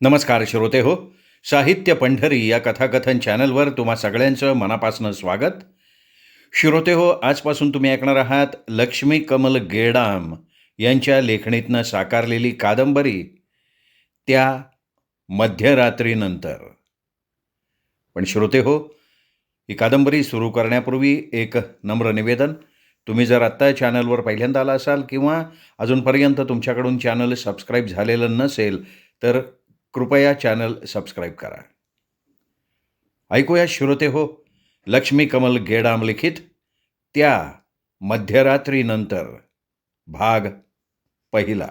नमस्कार श्रोते हो. साहित्य पंढरी या कथाकथन चॅनलवर तुम्हा सगळ्यांचं मनापासून स्वागत. श्रोते हो आजपासून तुम्ही ऐकणार आहात लक्ष्मी कमल गेडाम यांच्या लेखणीतनं साकारलेली कादंबरी त्या मध्यरात्रीनंतर. पण श्रोते हो ही कादंबरी सुरू करण्यापूर्वी एक नम्र निवेदन. तुम्ही जर आत्ता चॅनलवर पहिल्यांदा आला असाल किंवा अजूनपर्यंत तुमच्याकडून चॅनल सबस्क्राईब झालेलं नसेल तर कृपया चॅनल सबस्क्राईब करा. ऐकूया श्रोते हो लक्ष्मी कमल गेडाम लिखित त्या मध्यरात्रीनंतर भाग पहिला.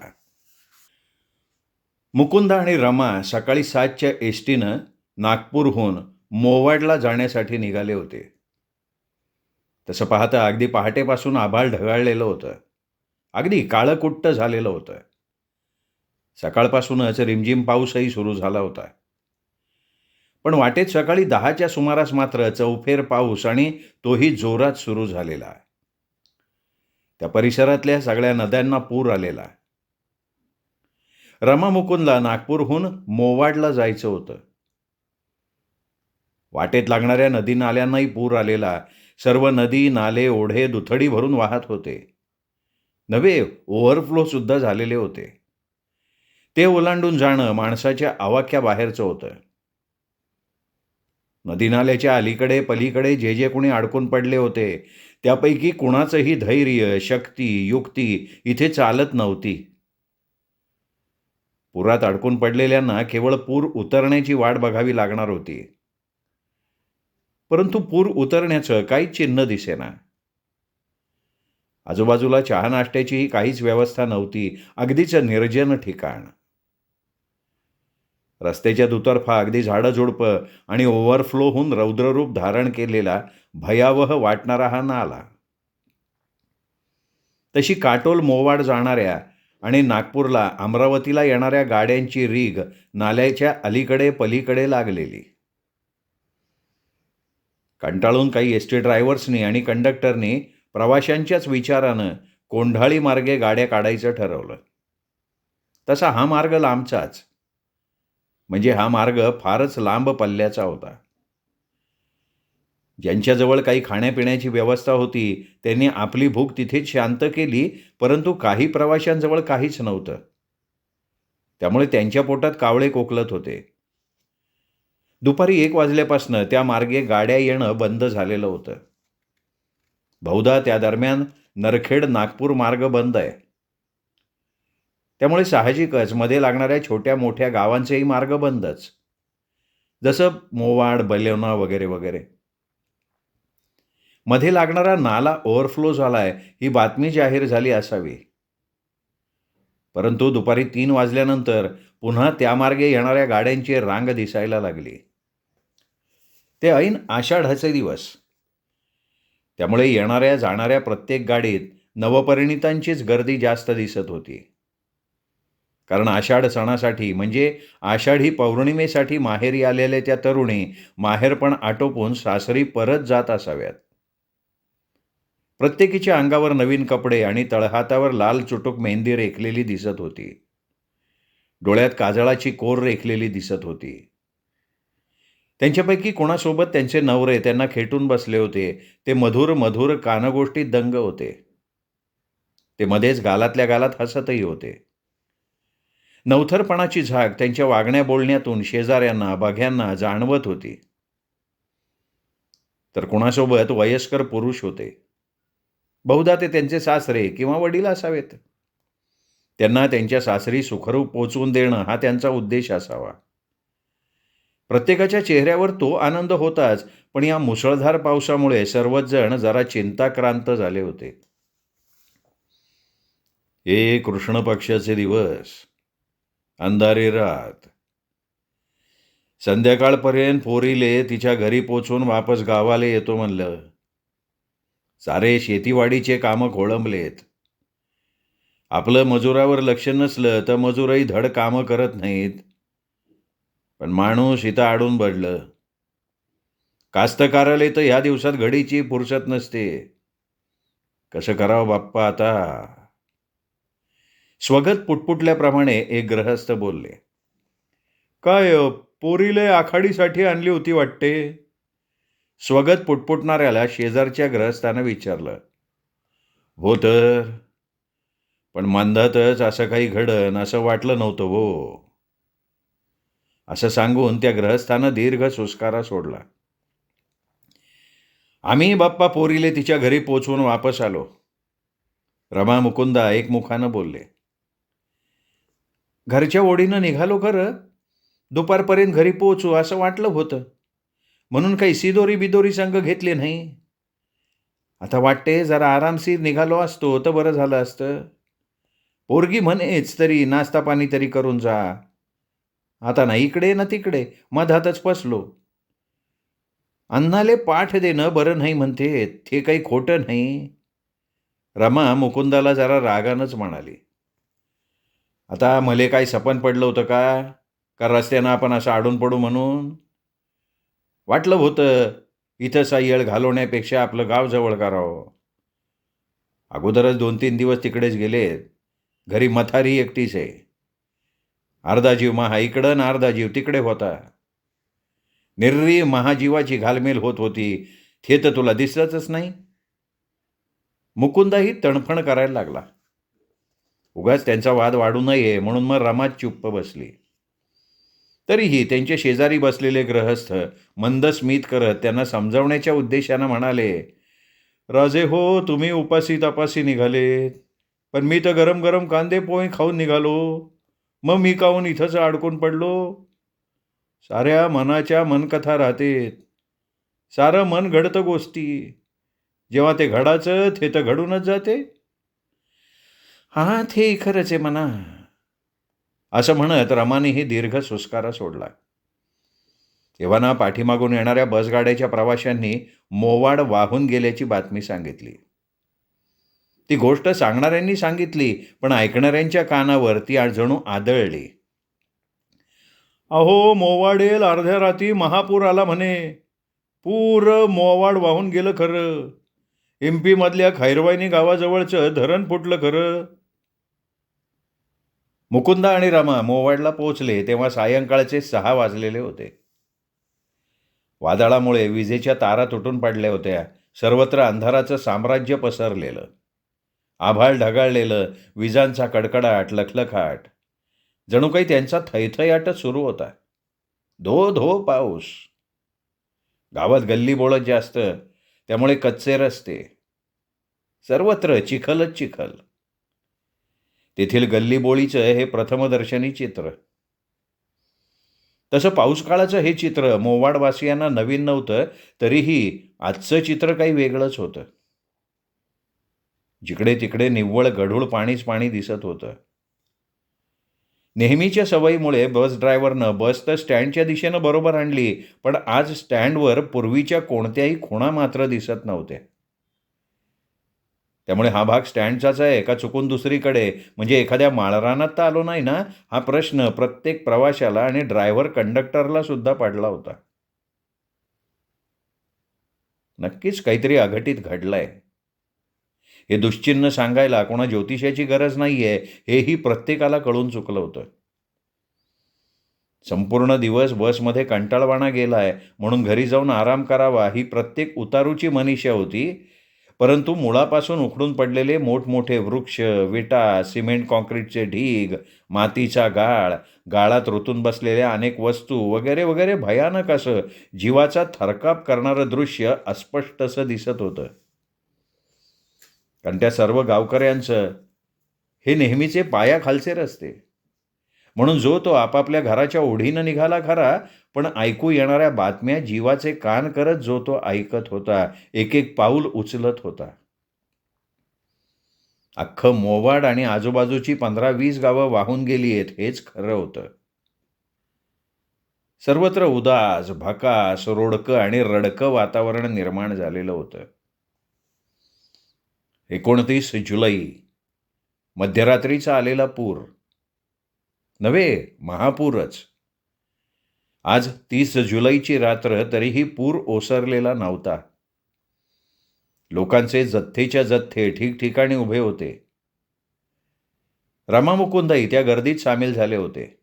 मुकुंद आणि रमा सकाळी सातच्या एस टीनं नागपूरहून मोवाडला जाण्यासाठी निघाले होते. तसं पाहता अगदी पहाटेपासून आभाळ ढगाळलेलं होतं. अगदी काळं कुट्ट झालेलं होतं. सकाळपासूनच रिमझिम पाऊसही सुरू झाला होता. पण वाटेत सकाळी दहाच्या सुमारास मात्र चौफेर पाऊस आणि तोही जोरात सुरू झालेला. त्या परिसरातल्या सगळ्या नद्यांना पूर आलेला. रमा मुकुंदला नागपूरहून मोवाडला जायचं होतं. वाटेत लागणाऱ्या नदी नाल्यांनाही पूर आलेला. सर्व नदी नाले ओढे दुथडी भरून वाहत होते. नवे ओव्हरफ्लो सुद्धा झालेले होते. ते ओलांडून जाणं माणसाच्या आवाक्याबाहेरचं होतं नदीनाल्याच्या अलीकडे पलीकडे जे जे कोणी अडकून पडले होते त्यापैकी कुणाचंही धैर्य शक्ती युक्ती इथे चालत नव्हती. पुरात अडकून पडलेल्यांना केवळ पूर उतरण्याची वाट बघावी लागणार होती. परंतु पूर उतरण्याचं काहीच चिन्ह दिसेना. आजूबाजूला चहा नाश्त्याचीही काहीच व्यवस्था नव्हती अगदीच निर्जन ठिकाण. रस्त्याच्या दुतर्फा अगदी झाडं झुडपं आणि ओव्हरफ्लो होऊन रौद्ररूप धारण केलेला भयावह वाटणारा हा नाला. तशी काटोल मोवाड जाणाऱ्या आणि नागपूरला अमरावतीला येणाऱ्या गाड्यांची रीग नाल्याच्या अलीकडे पलीकडे लागलेली. कंटाळून काही एस टी ड्रायव्हर्सनी आणि कंडक्टरनी प्रवाशांच्याच विचारानं कोंढाळी मार्गे गाड्या काढायचं ठरवलं. तसा हा मार्ग लांबचाच. म्हणजे हा मार्ग फारच लांब पल्ल्याचा होता. ज्यांच्याजवळ काही खाण्यापिण्याची व्यवस्था होती त्यांनी आपली भूक तिथेच शांत केली परंतु काही प्रवाशांजवळ काहीच नव्हतं. त्यामुळे त्यांच्या पोटात कावळे कोकलत होते. दुपारी एक वाजल्यापासनं त्या मार्गे गाड्या येणं बंद झालेलं होतं. बहुधा त्या दरम्यान नरखेड नागपूर मार्ग बंद आहे. त्यामुळे साहजिकच मध्ये लागणाऱ्या छोट्या मोठ्या गावांचेही मार्ग बंदच. जसं मोवाड बलेवना वगैरे वगैरे. मध्ये लागणारा नाला ओव्हरफ्लो झालाय ही बातमी जाहीर झाली असावी. परंतु दुपारी तीन वाजल्यानंतर पुन्हा त्या मार्गे येणाऱ्या गाड्यांची रांग दिसायला लागली. ते ऐन आषाढाचे दिवस. त्यामुळे येणाऱ्या जाणाऱ्या प्रत्येक गाडीत नवपरिणितांचीच गर्दी जास्त दिसत होती. कारण आषाढ सणासाठी म्हणजे आषाढी पौर्णिमेसाठी माहेरी आलेल्या त्या तरुणी माहेरपण आटोपून सासरी परत जात असाव्यात. प्रत्येकीच्या अंगावर नवीन कपडे आणि तळहातावर लाल चुटूक मेहंदी रेखलेली दिसत होती. डोळ्यात काजळाची कोर रेखलेली दिसत होती. त्यांच्यापैकी कोणासोबत त्यांचे नवरे त्यांना खेटून बसले होते ते मधुर मधुर कानगोष्टीत दंग होते. ते मध्येच गालातल्या गालात हसतही होते. नवथरपणाची झाक त्यांच्या वागण्या बोलण्यातून शेजाऱ्यांना बघ्यांना जाणवत होती. तर कुणासोबत वयस्कर पुरुष होते? बहुधा ते त्यांचे सासरे किंवा वडील असावेत. त्यांना त्यांच्या सासरी सुखरूप पोचवून देणं हा त्यांचा उद्देश असावा. प्रत्येकाच्या चेहऱ्यावर तो आनंद होताच पण या मुसळधार पावसामुळे सर्वच जण जरा चिंताक्रांत झाले होते. हे कृष्ण पक्षाचे दिवस. अंधारी रात. संध्याकाळपर्यंत पोरीले तिच्या घरी पोचून वापस गावाला येतो म्हणलं. सारे शेतीवाडीचे कामं खोळंबलेत. आपलं मजुरावर लक्ष नसलं तर मजूरही धड कामं करत नाहीत. पण माणूस इथं आडून पडलं कास्तकाराले तर ह्या दिवसात घडीची फुरसत नसते. कसं करावं बाप्पा आता? स्वगत पुटपुटल्याप्रमाणे एक ग्रहस्थ बोलले काय पोरीले आखाडीसाठी आणली होती वाटते? स्वगत पुटपुटणाऱ्याला शेजारच्या ग्रहस्थानं विचारलं हो तर पण मंदातच असं काही घडन असं वाटलं नव्हतं हो. असं सांगून त्या ग्रहस्थानं दीर्घ सुस्कारा सोडला. आम्ही बाप्पा पोरीले तिच्या घरी पोचवून वापस आलो. रमा मुकुंदा एकमुखानं बोलले घरच्या ओढीनं निघालो खरं. दुपारपर्यंत घरी पोचू असं वाटलं होतं. म्हणून काही सिदोरी बिदोरी संघ घेतले नाही. आता वाटते जरा आरामशीर निघालो असतो तर बरं झालं असतं. पोरगी म्हणेच तरी नाश्ता पाणी तरी करून जा. आता ना इकडे ना तिकडे. मधातच फसलो. अन्नाले पाठ देणं बरं नाही म्हणते. ते काही खोटं नाही. रमा मुकुंदाला जरा रागानंच म्हणाली. आता मले काय सपन पडलं होतं का? का रस्त्यानं आपण असं आडून पडू म्हणून? वाटलं होतं इथं सायळ घालवण्यापेक्षा आपलं गाव जवळ करावं. अगोदरच दोन तीन दिवस तिकडेच गेलेत. घरी मथारी एकटीच आहे. अर्धा जीव महा इकडं ना अर्धा जीव तिकडे होता. निर्री महाजीवाची घालमेल होत होती. हे तर तुला दिसलंच नाही. मुकुंदाही तणफण करायला लागला. उगाच त्यांचा वाद वाढू नये म्हणून मग रमात चुप्प बसली. तरीही त्यांचे शेजारी बसलेले ग्रहस्थ मंद स्मित करत त्यांना समजावण्याच्या उद्देशानं म्हणाले राजे हो तुम्ही उपासी तपासी निघाले. पण मी तर गरम गरम कांदे पोहे खाऊन निघालो. मग मी काहून इथंच अडकून पडलो? साऱ्या मनाच्या मनकथा राहतेत. सारं मन घडतं गोष्टी. जेव्हा ते घडाचं ते तर घडूनच जाते. हा ते खरंच आहे म्हणा. असं म्हणत रमानेही दीर्घ सुस्कारा सोडला. तेव्हा ना पाठीमागून येणाऱ्या बसगाड्याच्या प्रवाशांनी मोवाड वाहून गेल्याची बातमी सांगितली. ती गोष्ट सांगणाऱ्यांनी सांगितली पण ऐकणाऱ्यांच्या कानावर ती जणू आदळली. अहो मोवाडेल अर्ध्या रात्री महापूर आला म्हणे. पूर मोवाड वाहून गेलं खरं. एम मधल्या खैरवाईनी गावाजवळचं धरण फुटलं खरं. मुकुंदा आणि रमा मोवाडला पोहोचले तेव्हा सायंकाळचे सहा वाजलेले होते. वादळामुळे विजेच्या तारा तुटून पडल्या होत्या. सर्वत्र अंधाराचं साम्राज्य पसरलेलं. आभाळ ढगाळलेलं विजांचा कडकडाट लखलखाट. जणू काही त्यांचा थैथयाटच सुरू होता. धो धो पाऊस. गावात गल्ली बोळत जास्त त्यामुळे कच्चे रस्ते. सर्वत्र चिखलच चिखल. तेथील गल्लीबोळीचं हे प्रथमदर्शनी चित्र. तसं पाऊसकाळाचं हे चित्र मोवाडवासियांना नवीन नव्हतं तरीही आजचं चित्र काही वेगळंच होतं. जिकडे तिकडे निव्वळ गढूळ पाणीच पाणी दिसत होतं. नेहमीच्या सवयीमुळे बस ड्रायव्हरनं बस तर स्टँडच्या दिशेनं बरोबर आणली पण आज स्टँडवर पूर्वीच्या कोणत्याही खुणा मात्र दिसत नव्हत्या त्यामुळे हा भाग स्टँडचाच आहे का चुकून दुसरीकडे. म्हणजे एखाद्या माळरानात तर आलो नाही ना हा प्रश्न प्रत्येक प्रवाशाला आणि ड्रायव्हर कंडक्टरला सुद्धा पडला होता. नक्कीच काहीतरी अघटित घडलंय. हे दुश्चिन्ह सांगायला कोणा ज्योतिषाची गरज नाहीये हेही प्रत्येकाला कळून चुकलं होतं. संपूर्ण दिवस बसमध्ये कंटाळवाणा गेलाय म्हणून घरी जाऊन आराम करावा ही प्रत्येक उतारूची मनीषा होती. परंतु मुळापासून उखडून पडलेले मोठमोठे वृक्ष विटा सिमेंट कॉन्क्रीटचे ढीग मातीचा गाळ गाळात रुतून बसलेल्या अनेक वस्तू वगैरे वगैरे भयानक असं जीवाचा थरकाप करणारं दृश्य अस्पष्ट असं दिसत होतं. कारण त्या सर्व गावकऱ्यांचं हे नेहमीचे पायाखालचे रस्ते. म्हणून जो तो आपापल्या घराच्या ओढीनं निघाला खरा पण ऐकू येणाऱ्या बातम्या जीवाचे कान करत जो तो ऐकत होता एक एक पाऊल उचलत होता. अख्खं मोवाड आणि आजूबाजूची पंधरा वीस गावं वाहून गेली आहेत हेच खरं होतं. सर्वत्र उदास भकास रोडकं आणि रडकं वातावरण निर्माण झालेलं होतं. एकोणतीस जुलै मध्यरात्रीचा आलेला पूर. नव्हे महापूरच. आज तीस जुलैची रात्र तरीही पूर ओसरलेला नव्हता. लोकांचे जथ्थेच्या जथ्थे ठिकठिकाणी उभे होते. रमामुकुंदही त्या गर्दीत सामील झाले होते.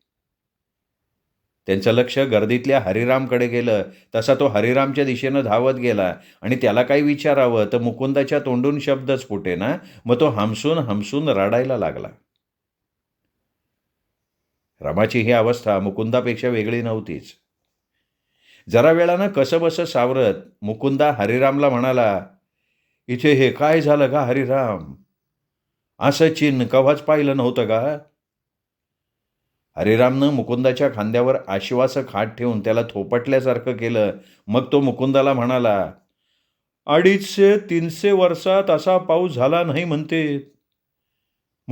त्यांचं लक्ष गर्दीतल्या हरिरामकडे गेलं तसा तो हरिरामच्या दिशेनं धावत गेला आणि त्याला काही विचारावं तर मुकुंदाच्या तोंडून शब्दच फुटे ना मग तो हमसून हमसून रडायला लागला. रमाची ही अवस्था मुकुंदापेक्षा वेगळी नव्हतीच. जरा वेळानं कसं बसं सावरत मुकुंदा हरिरामला म्हणाला इथे हे काय झालं का हरिराम? असं चिन्ह कव्हाच पाहिलं नव्हतं का हरिरामनं मुकुंदाच्या खांद्यावर आश्वासक हात ठेवून त्याला थोपटल्यासारखं केलं. मग तो मुकुंदाला म्हणाला अडीचशे तीनशे वर्षात असा पाऊस झाला नाही म्हणते.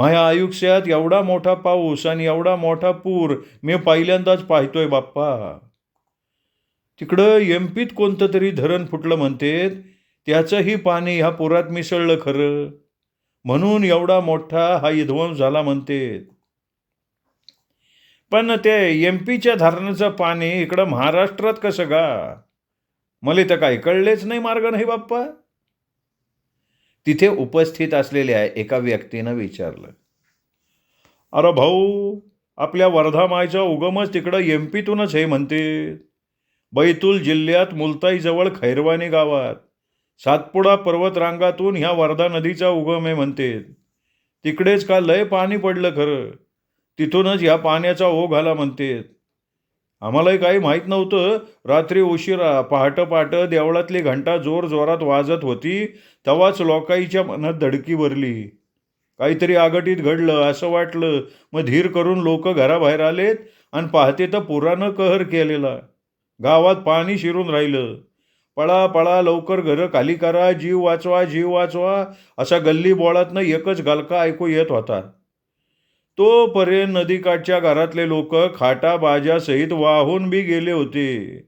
माझ्या आयुष्यात एवढा मोठा पाऊस आणि एवढा मोठा पूर मी पहिल्यांदाच पाहतोय बाप्पा. तिकडं एमपीत कोणतं तरी धरण फुटलं म्हणतेत त्याचंही पाणी ह्या पुरात मिसळलं खरं. म्हणून एवढा मोठा हा विध्वंस झाला म्हणतेत पण ते एम पीच्या धरणाचं पाणी इकडं महाराष्ट्रात कसं का मला तर काय कळलेच नाही मार्ग नाही बाप्पा. तिथे उपस्थित असलेल्या एका व्यक्तीनं विचारलं अरे भाऊ आपल्या वर्धा मायचा उगमच तिकडं एम पीतूनच हे म्हणते. बैतूल जिल्ह्यात मुलताईजवळ खैरवानी गावात सातपुडा पर्वतरांगातून ह्या वर्धा नदीचा उगम आहे म्हणते. तिकडेच का लय पाणी पडलं खरं? तिथूनच ह्या पाण्याचा ओघ आला म्हणतेत आम्हालाही काही माहीत नव्हतं. रात्री उशिरा पहाटं पहाटं देवळातली घंटा जोर जोरात वाजत होती. तेव्हाच लोकाईच्या मनात धडकी भरली. काहीतरी आगटीत घडलं असं वाटलं. मग धीर करून लोक घराबाहेर आलेत आणि पाहते तर पुरानं कहर केलेला. गावात पाणी शिरून राहिलं. पळा पळा लवकर घरं खाली करा जीव वाचवा जीव वाचवा असा गल्ली बोळातनं एकच गलका ऐकू येत होता. तोपर्यंत नदीकाठच्या घरातले लोक खाटा बाजासहित वाहून बी गेले होते.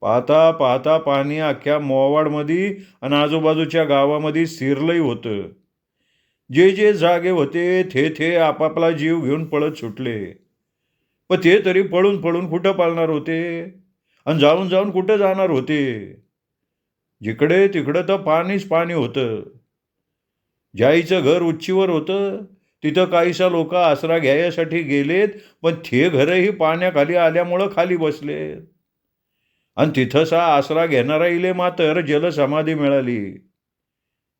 पाहता पाहता पाणी अख्ख्या मोवाडमध्ये आणि आजूबाजूच्या गावामध्ये शिरलंही होतं. जे जे जागे होते थे थे आपापला जीव घेऊन पळत सुटले. पण ते तरी पळून पळून कुठं पाळणार होते? आणि जाऊन जाऊन कुठं जाणार होते? जिकडे तिकडं तर पाणीच पाणी होतं. जाईचं घर उच्चीवर होतं तिथं काहीसा लोक आसरा घ्यायसाठी गेलेत पण ते घरही पाण्याखाली आल्यामुळं खाली बसलेत. आणि तिथंसा आसरा घेणारा इले मात्र जलसमाधी मिळाली.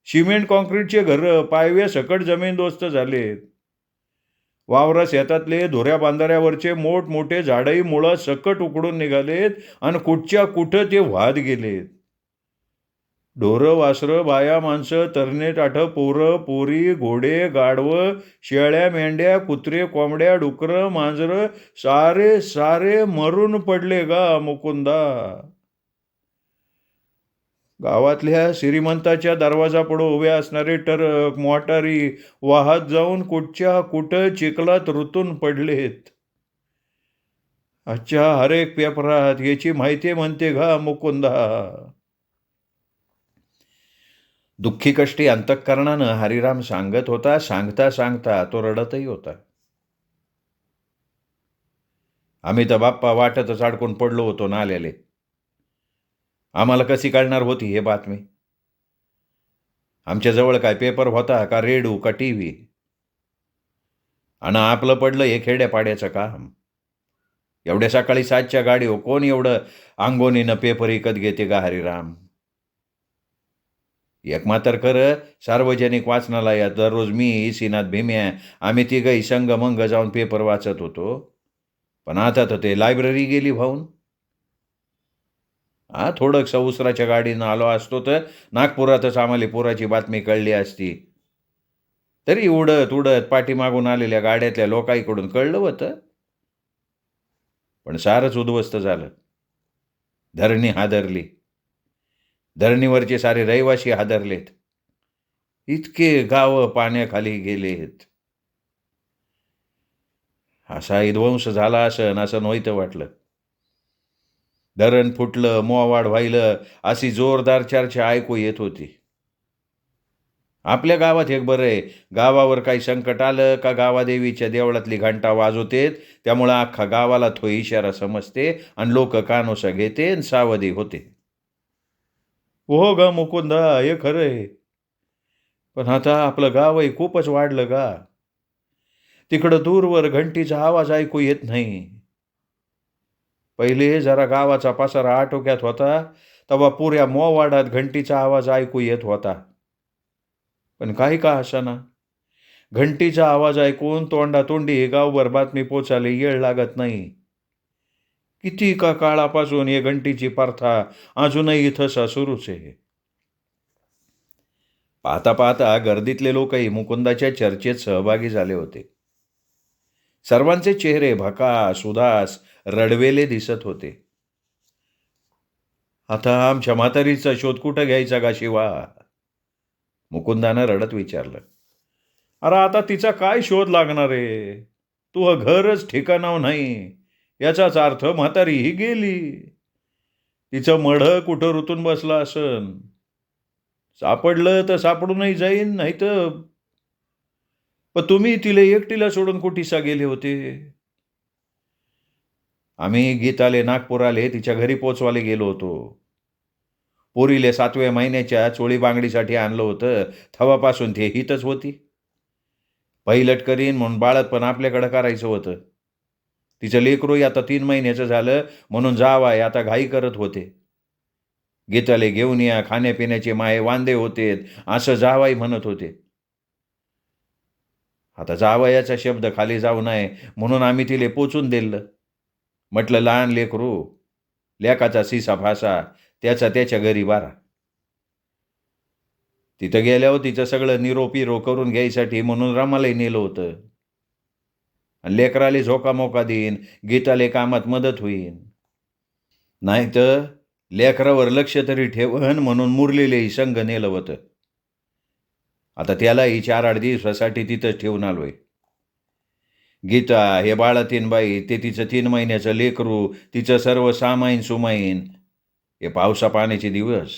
सिमेंट कॉन्क्रीटचे घरं पायव्या सकट जमीनदोस्त झालेत. वावरा शेतातले धोऱ्या बांधाऱ्यावरचे मोठमोठे झाडही मुळं सकट उकडून निघालेत आणि कुठच्या कुठं ते वाहत गेलेत. ढोरं वासरं बाया माणसं तरणे टाठं पोरं पोरी घोडे गाढवं शेळ्या मेंढ्या कुत्रे कोंबड्या डुकरं मांजरं सारे सारे मरून पडले गा मुकुंदा. गावातल्या श्रीमंताच्या दरवाजापुढं उभ्या असणारे टरक मोटारी वाहत जाऊन कुठच्या कुठं चिखलात रुतून पडलेत. आजच्या हरेक पेपरात याची माहिती म्हणते घा मुकुंदा. दुःखी कष्टी अंतःकरणानं हरिराम सांगत होता सांगता सांगता तो रडतही होता. आम्ही तर बाप्पा वाटतच अडकून पडलो होतो ना आलेले आम्हाला कशी कळणार होती हे बातमी? आमच्याजवळ काय पेपर होता का रेडू का टी व्ही आणि आपलं पडलं हे खेड्यापाड्याचं काम. एवढ्या सकाळी सातच्या गाडीवर कोण एवढं अंगोनीनं पेपर विकत घेते का हरिराम? एक खरं सार्वजनिक वाचनालयात दररोज मी सीनाथ भीम्या आम्ही तिघही संगमंग जाऊन पेपर वाचत होतो. पण आता तर ते लायब्ररी गेली भाऊन. हा थोडं उसराच्या गाडीनं आलो असतो तर नागपुरातच आम्हाला पुराची बातमी कळली असती. तरी उडत उडत पाठीमागून आलेल्या गाड्यातल्या लोकांकडून कळलं होतं. पण सारच उद्ध्वस्त झालं. धरणी हादरली. धरणीवरचे सारे रहिवासी हादरलेत. इतके गाव पाण्याखाली गेलेत. असा विध्वंस झाला असन असं नव्हतं वाटलं. धरण फुटलं मोवाड व्हायलं अशी जोरदार चर्चा ऐकू येत होती. आपल्या गावात एक बरं आहे गावावर काही संकट आलं का गावादेवीच्या देवळातली घंटा वाजवतेत त्यामुळं अख्खा गावाला तो इशारा समजते आणि लोक कानोसा घेते आणि सावधी होते. हो ग मुकुंदा हे खरं आहे. पण आता आपलं गावही खूपच वाढलं गा. तिकडं दूरवर घंटीचा आवाज ऐकू येत नाही. पहिले जरा गावाचा पसारा आटोक्यात होता तेव्हा पुऱ्या मोवाडात घंटीचा आवाज ऐकू येत होता. पण काही का असाना घंटीचा आवाज ऐकून तोंडातोंडी हे गावभर बातमी पोचायला येळ लागत नाही. किती का काळापासून ये घंटीची पार्था अजूनही इथं सुरूच आहे? पाहता पाहता गर्दीतले लोकही मुकुंदाच्या चर्चेत सहभागी झाले होते. सर्वांचे चेहरे भकास उदास रडवेले दिसत होते. आता आमच्या म्हातारीचा शोध कुठं घ्यायचा का शिवा? मुकुंदानं रडत विचारलं. अरे आता तिचा काय शोध लागणार आहे? तू घरच ठिकाणाव नाही. याचाच अर्थ म्हातारी ही गेली. तिचं मढ कुठं रुतून बसलं असन? सापडलं तर सापडूनही जाईन नाही तर पण तुम्ही तिला एकटीला सोडून कुठीसा गेले होते? आम्ही गीताले नागपुराले तिच्या घरी पोचवाले गेलो होतो. पोरीले सातव्या महिन्याच्या चोळी बांगडीसाठी आणलं होतं. थवापासून ते हितच होती. पहिलट करीन म्हणून बाळत पण आपल्याकडं करायचं होतं. तिचं लेकरूही आता तीन महिन्याचं झालं म्हणून जावाय आता घाई करत होते. गीताले घेऊन या खाण्यापिण्याचे माये वांदे होते असं जावाई म्हणत होते. आता जावयाचा शब्द खाली जाऊ नये म्हणून आम्ही तिले पोचून दिलं. म्हटलं लहान लेकरू लेकाचा सिसा फासा त्याचा त्याच्या घरी बारा. तिथं गेल्यावर तिचं सगळं निरोपिरो करून घ्यायसाठी म्हणून रमालाही नेलं होतं. लेकराले झोका मोका देईन गीताले कामात मदत होईन. नाही तर लेकरावर लक्ष तरी ठेवन म्हणून मुरलेलेही संघ नेलं होतं आता त्यालाही चार आठ दिवसासाठी तिथंच ठेवून आलोय. गीता हे बाळा तीन बाई ते तिचं तीन महिन्याचं लेकरू तिचं सर्व सामाईन सुमाईन. हे पावसा पाण्याचे दिवस.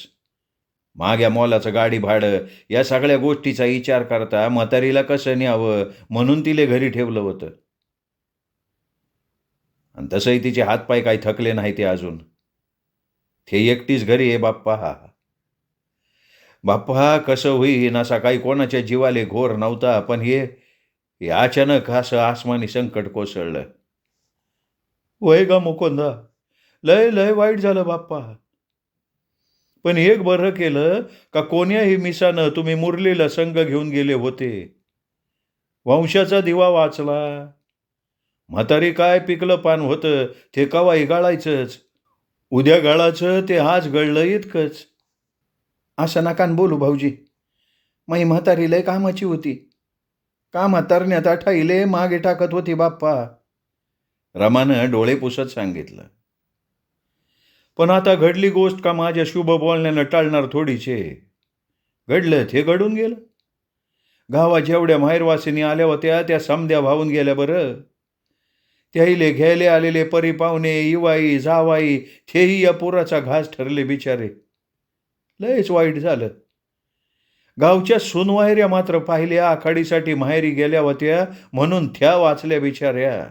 माग्या मोलाचं गाडी भाडं या सगळ्या गोष्टीचा विचार करता म्हातारीला कसं न्यावं म्हणून तिले घरी ठेवलं होतं. आणि तसंही तिचे हातपाय काही थकले नाही ते अजून. ते एकटीच घरी आहे बाप्पा. हा बाप्पा कसं होईन? असा काही कोणाच्या जीवाले घोर नव्हता पण हे हे अचानक असं आसमानी संकट कोसळलं. वय गा मुकुंदा. लय लय वाईट झालं बाप्पा. पण एक बरं केलं का कोण्याही मिसानं तुम्ही मुरलेला संघ घेऊन गेले होते. वंशाचा दिवा वाचला. म्हातारी काय पिकलं पान होतं ते कवा गाळायचंच उद्या गाळाचं ते आज गळलं इतकंच. असं नकान बोलू भाऊजी. माई म्हातारी लय कामाची होती. का म्हातारण्यात आठाईले मागे टाकत होती बाप्पा. रमानं डोळे पुसत सांगितलं. पण आता घडली गोष्ट का माझ्या शुभ बोलण्यानं टाळणार थोडीचे? घडलं ते घडून गेलं. गावा जेवढ्या माहेरवासिनी आल्या होत्या त्या समद्या भावून गेल्या बरं. त्याईले घ्यायले आलेले परी पाहुणे इवाई जावाई तेही या पुराचा घास ठरले बिचारे. लयच वाईट झालं. गावच्या सुनवायऱ्या मात्र पाहिल्या आखाडीसाठी माहेरी गेल्या होत्या म्हणून त्या वाचल्या बिचाऱ्या.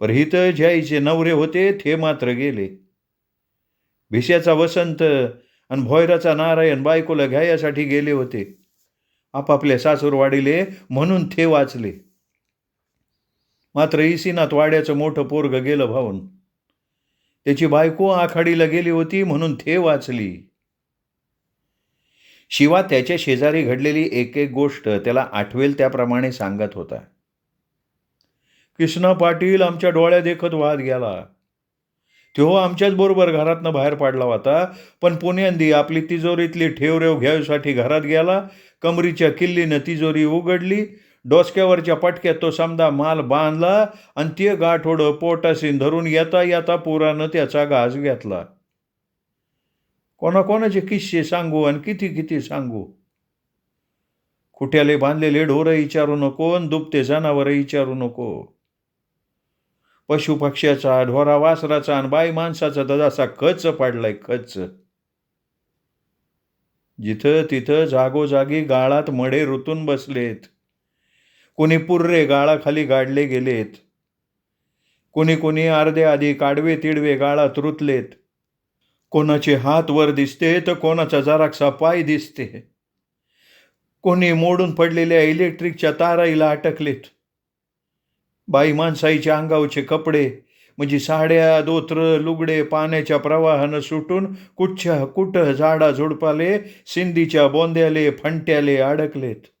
पर ज्याईचे नवरे होते ते मात्र गेले. भिश्याचा वसंत आणि भोयराचा नारायण बायकोला घ्यायासाठी गेले होते. आपापल्या सासूरवाडीले म्हणून ते वाचले. मात्र इसिनात वाड्याचं मोठं पोरग गेलं भाऊन. त्याची बायको आखाडीला गेली होती म्हणून थे वाचली. शिवा त्याच्या शेजारी घडलेली एक एक गोष्ट त्याला आठवेल त्याप्रमाणे सांगत होता. कृष्णा पाटील आमच्या डोळ्या देखत वाहत गेला. तेव्हा आमच्याच बरोबर घरातनं बाहेर पडला होता पण पुण्यांदी आपली तिजोरीतली ठेवरेव घ्यावीसाठी घरात गेला कमरीच्या किल्लीनं तिजोरी उघडली डोसक्यावरच्या पटक्यात तो समदा माल बांधला आणि ते गाठोडं पोटासीन धरून येता येता पुरानं त्याचा घास घेतला. कोणाकोणाचे किस्से सांगू आणि किती किती सांगू? खुट्याले बांधलेले ढोरं विचारू नको आणि दुपते जनावर विचारू नको. पशुपक्ष्याचा ढोरा वासराचा आणि बाई माणसाचा ददासा खच पडलाय खच. जिथं तिथं जागोजागी गाळात मडे रुतून बसलेत. कोणी पुर्रे गाळाखाली गाडले गेलेत. कोणी कोणी अर्धे आधी काडवे तिडवे गाळात रुतलेत कोणाचे हात वर दिसते तर कोणाचा जराकसा पाय दिसते. कोणी मोडून पडलेल्या इलेक्ट्रिकच्या ताराईला अटकलेत. बाई माणसाईच्या अंगावचे कपडे म्हणजे साड्या दोत्र लुगडे पाण्याच्या प्रवाहानं सुटून कुठच्या कुठं झाडा झुडपाले सिंधीच्या बोंद्याले फंट्याले अडकलेत.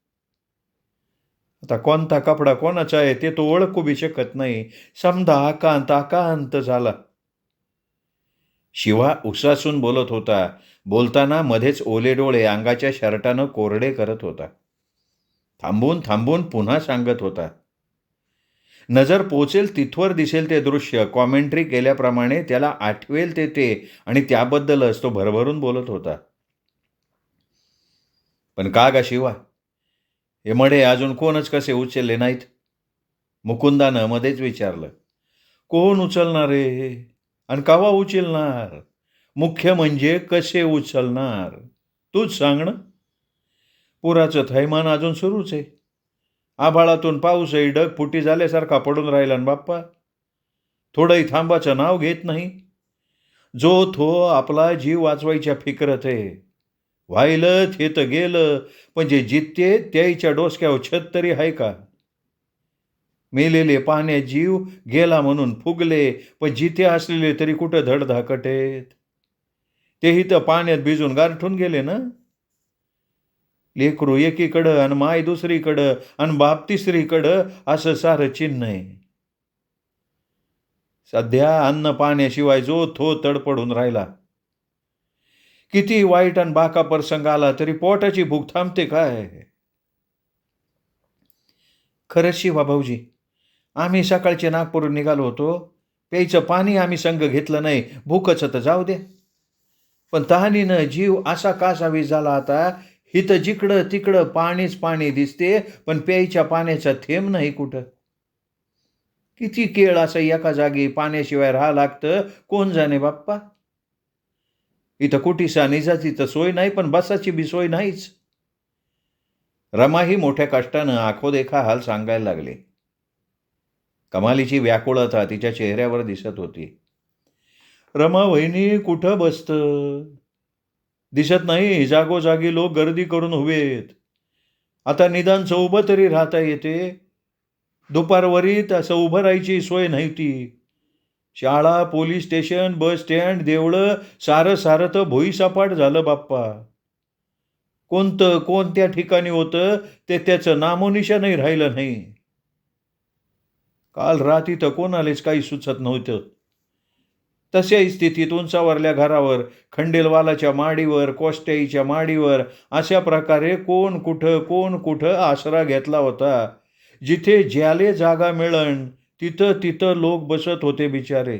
आता कोणता कपडा कोणाचा आहे ते तो ओळखू बी शकत नाही. समजा आकांत आकांत झाला. शिवा उसासून बोलत होता. बोलताना मध्येच ओले डोळे अंगाच्या शर्टानं कोरडे करत होता. थांबून थांबून पुन्हा सांगत होता. नजर पोचेल तिथवर दिसेल ते दृश्य. कॉमेंट्री केल्याप्रमाणे त्याला आठवेल ते ते आणि त्याबद्दलच तो भरभरून बोलत होता. पण का गा शिवा? हे मडे अजून कोणच कसे उचलले नाहीत? मुकुंदानं मध्येच विचारलं कोण उचलणार रे? आणि कावा उचलणार? मुख्य म्हणजे कसे उचलणार? तूच सांग ना. पुराचं थैमान अजून सुरूच आहे. आभाळातून पाऊसही ढग फुटी झाल्यासारखा पडून राहिला ना बाप्पा. थोडंही थांबाचं नाव घेत नाही. जो थो आपला जीव वाचवायच्या फिकरत आहे. व्हायलं हे तर गेलं. म्हणजे पण जे जितते त्याच्या डोसक्यावर छत तरी आहे का? मेलेले पाण्यात जीव गेला म्हणून फुगले पण जिथे असलेले तरी कुठं धडधाकटेत तेही तर पाण्यात भिजून गारठून गेले ना? लेकरू एकीकडं आणि माय दुसरीकडं आणि बाप तिसरीकडं असं सारं चिन्ह आहे. सध्या अन्न पाण्याशिवाय जो थो तडपडून राहिला. किती वाईट आणि बाका प्रसंग आला तरी पोटाची भूक थांबते काय? खरंच शिवा भाऊजी आम्ही सकाळचे नागपूरून निघालो होतो. प्यायचं पाणी आम्ही संघ घेतलं नाही. भूकच तर जाऊ दे. पण तहानीनं जीव असा कासावीस झाला आता? हिथं जिकडं तिकडं पाणीच पाणी दिसते पण प्यायच्या पाण्याचा थेंब नाही कुठं. किती केळ असं एका जागी पाण्याशिवाय राहा लागतं? कोण जाणे बाप्पा? इथं कुठीसा निजाची तर सोय नाही पण बसाची बी सोय नाहीच. रमाही मोठ्या कष्टानं आखोदेखा हाल सांगायला लागले. कमालीची व्याकुळता तिच्या चेहऱ्यावर दिसत होती. रमा वहिनी कुठं बसत? दिसत नाही जागोजागी लोक गर्दी करून उभेत. आता निदान चौभं तरी राहता येते. दुपारवरीत असं उभं राहायची सोय नव्हती शाळा पोलीस स्टेशन बस स्टँड देवळं सारं सारं तर भोईसापाट झालं बाप्पा. कोणतं कोणत्या ठिकाणी होतं ते त्याचं नामोनिशानही राहिलं नाही. काल रात्री तर कोणालाच काही सुचत नव्हतं. तशाही स्थितीत उंचावरल्या घरावर खंडेलवालाच्या माडीवर कोष्ट्याईच्या माडीवर अशा प्रकारे कोण कुठं कोण कुठं आसरा घेतला होता. जिथे ज्याले जागा मिळण तिथं तिथं लोक बसत होते बिचारे.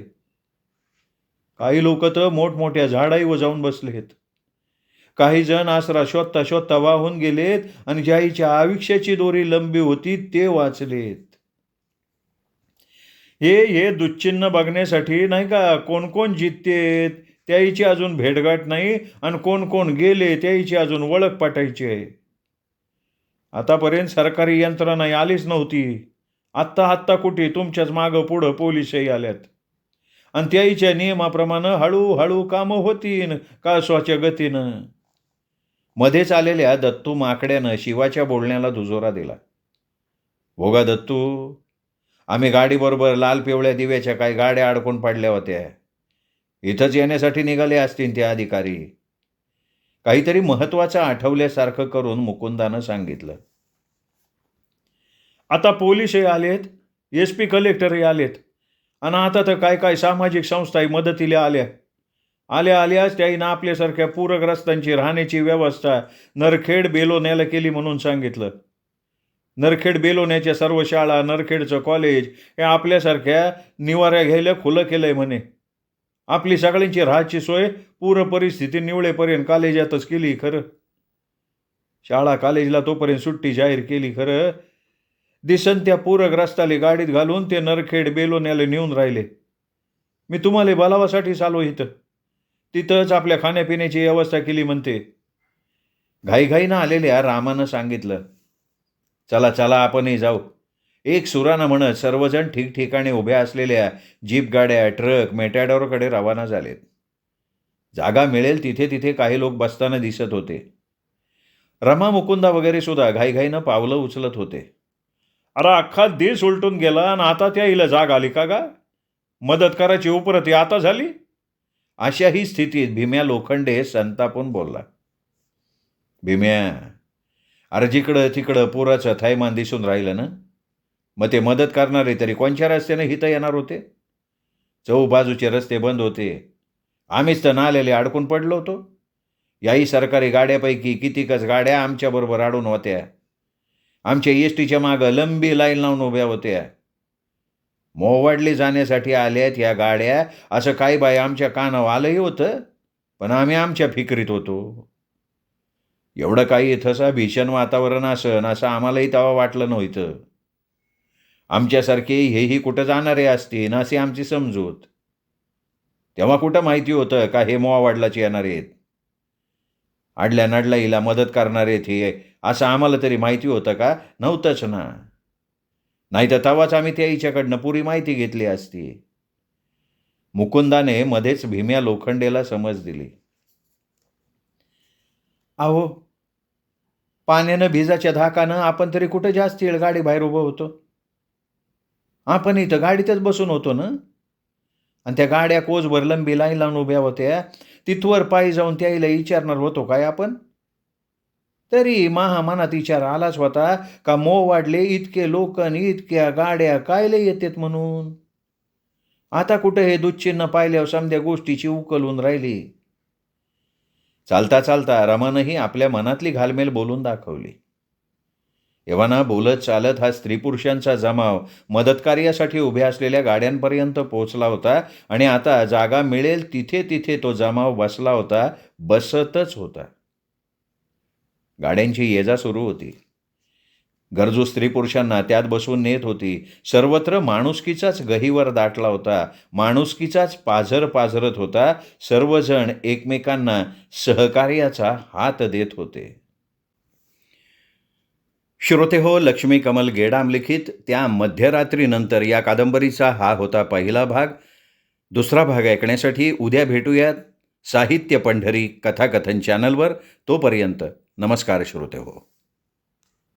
काही लोक तर मोठमोठ्या झाडाईवर जाऊन बसलेत. काही जण आसरा शोधता शोधता वाहून गेलेत आणि ज्याईच्या आयुष्याची दोरी लंबी होती ते वाचलेत. हे हे दुश्चिन्ह बघण्यासाठी नाही का कोण कोण जिततेत त्याईची अजून भेटघाट नाही आणि कोण कोण गेले त्याईची अजून ओळख पाठायची आहे. आतापर्यंत सरकारी यंत्रणा आलीच नव्हती. आत्ता आत्ता कुठे? तुमच्याच मागं पुढं पोलिसही आल्यात. आणि त्याईच्या नियमाप्रमाणे हळूहळू कामं होतीन कासवाच्या गतीनं. मध्येच आलेल्या दत्तू माकड्यानं शिवाच्या बोलण्याला दुजोरा दिला. भोगा दत्तू आम्ही गाडीबरोबर लाल पिवळ्या दिव्याच्या काही गाड्या अडकून पाडल्या होत्या. इथंच येण्यासाठी निघाले असतील त्या अधिकारी. काहीतरी महत्त्वाचं आठवल्यासारखं करून मुकुंदानं सांगितलं. आता पोलीसही आलेत एस पी कलेक्टरही आलेत. आणि आता तर काय काय सामाजिक संस्थाही मदतीला आल्या. आल्या आल्याच त्याईनं आपल्यासारख्या पूरग्रस्तांची राहण्याची व्यवस्था नरखेड बेलोण्याला केली म्हणून सांगितलं. नरखेड बेलोण्याच्या सर्व शाळा नरखेडचं कॉलेज हे आपल्यासारख्या निवाऱ्या घ्यायला खुलं केलंय म्हणे. आपली सगळ्यांची राहायची सोय पूर परिस्थिती निवळेपर्यंत कॉलेजातच केली खरं. शाळा कॉलेजला तोपर्यंत सुट्टी जाहीर केली खरं. दिसन त्या पूरग्रस्ताले गाडीत घालून ते नरखेड बेलोन्याला नेऊन राहिले. मी तुम्हाला बलावासाठी चालू इथं. तिथंच आपल्या खाण्यापिण्याची व्यवस्था केली म्हणते. घाईघाईनं आलेल्या रामानं सांगितलं चला चला आपणही जाऊ. एक सुरानं म्हणत सर्वजण ठिकठिकाणी उभ्या असलेल्या जीप गाड्या ट्रक मेटॅडोरकडे रवाना झालेत. जागा मिळेल तिथे तिथे काही लोक बसताना दिसत होते. रमा मुकुंदा वगैरे सुद्धा घाईघाईनं पावलं उचलत होते. अरे अख्खा देश उलटून गेला आणि आता त्या हिला जाग आली का गा? मदत करायची उपरती आता झाली? अशाही स्थितीत भीम्या लोखंडे संतापून बोलला. भीम्या अरे जिकडं तिकडं पुराचं थैमान दिसून राहिलं ना मग ते मदत करणारे तरी कोणच्या रस्त्याने हिथं येणार होते? चौ बाजूचे रस्ते बंद होते. आम्हीच तर नालेले अडकून पडलो होतो. याही सरकारी गाड्यापैकी कितीकच गाड्या आमच्याबरोबर अडून होत्या. आमच्या एस टीच्या मागं लंबी लाईन लावून उभ्या होत्या. मोवाडली जाण्यासाठी आल्यात या गाड्या. असं काही बाई आमच्या कानावर आलंही होतं पण आम्ही आमच्या फिकरीत होतो. एवढं काही इथंसा भीषण वातावरण असन असं आम्हालाही तेव्हा वाटलं नव्हतं. आमच्यासारखे हेही कुठं जाणारे असतील अशी आमची समजूत. तेव्हा कुठं माहिती होतं का हे मोवाडलाचे येणार आहेत? आडल्या नडल्या हिला मदत करणार आहेत हे असं आम्हाला तरी माहिती होतं का? नव्हतंच ना. नाही तर तवाच आम्ही त्या हिच्याकडनं पुरी माहिती घेतली असती. मुकुंदाने मध्येच भीम्या लोखंडेला समज दिली. अहो पाण्यानं भिजाच्या धाकानं आपण तरी कुठं जास्त येळ गाडी बाहेर उभं होतो? आपण इथं गाडीतच बसून होतो ना? आणि त्या गाड्या कोचभर लंबी लाईन लावून उभ्या होत्या तिथवर पायी जाऊन त्याईला विचारणार होतो काय आपण? तरी महा मनात विचार आलाच होता का मो वाढले इतके लोक आणि इतक्या गाड्या कायले येतात म्हणून? आता कुठं हे दुच्छिन्न पाहिल्यावर समध्या गोष्टीची उकलून राहिली. चालता चालता रमानही आपल्या मनातली घालमेल बोलून दाखवली. एव्हाना बोलत चालत हा स्त्री पुरुषांचा जमाव मदतकार्यासाठी उभ्या असलेल्या गाड्यांपर्यंत पोहोचला होता आणि आता जागा मिळेल तिथे तिथे तो जमाव बसला होता बसतच होता. गाड्यांची ये सुरू होती. गरजू स्त्री पुरुषांना त्यात बसवून नेत होती. सर्वत्र माणुसकीचाच गहीवर दाटला होता. माणुसकीचाच पाझर पाझरत होता. सर्वजण एकमेकांना सहकार्याचा हात देत होते. श्रोते हो लक्ष्मी कमल गेडाम लिखित त्या मध्यरात्रीनंतर या कादंबरीचा हा होता पहिला भाग. दुसरा भाग ऐकण्यासाठी उद्या भेटूयात साहित्य पंढरी कथाकथन चॅनलवर तोपर्यंत. नमस्कार श्रोते हो।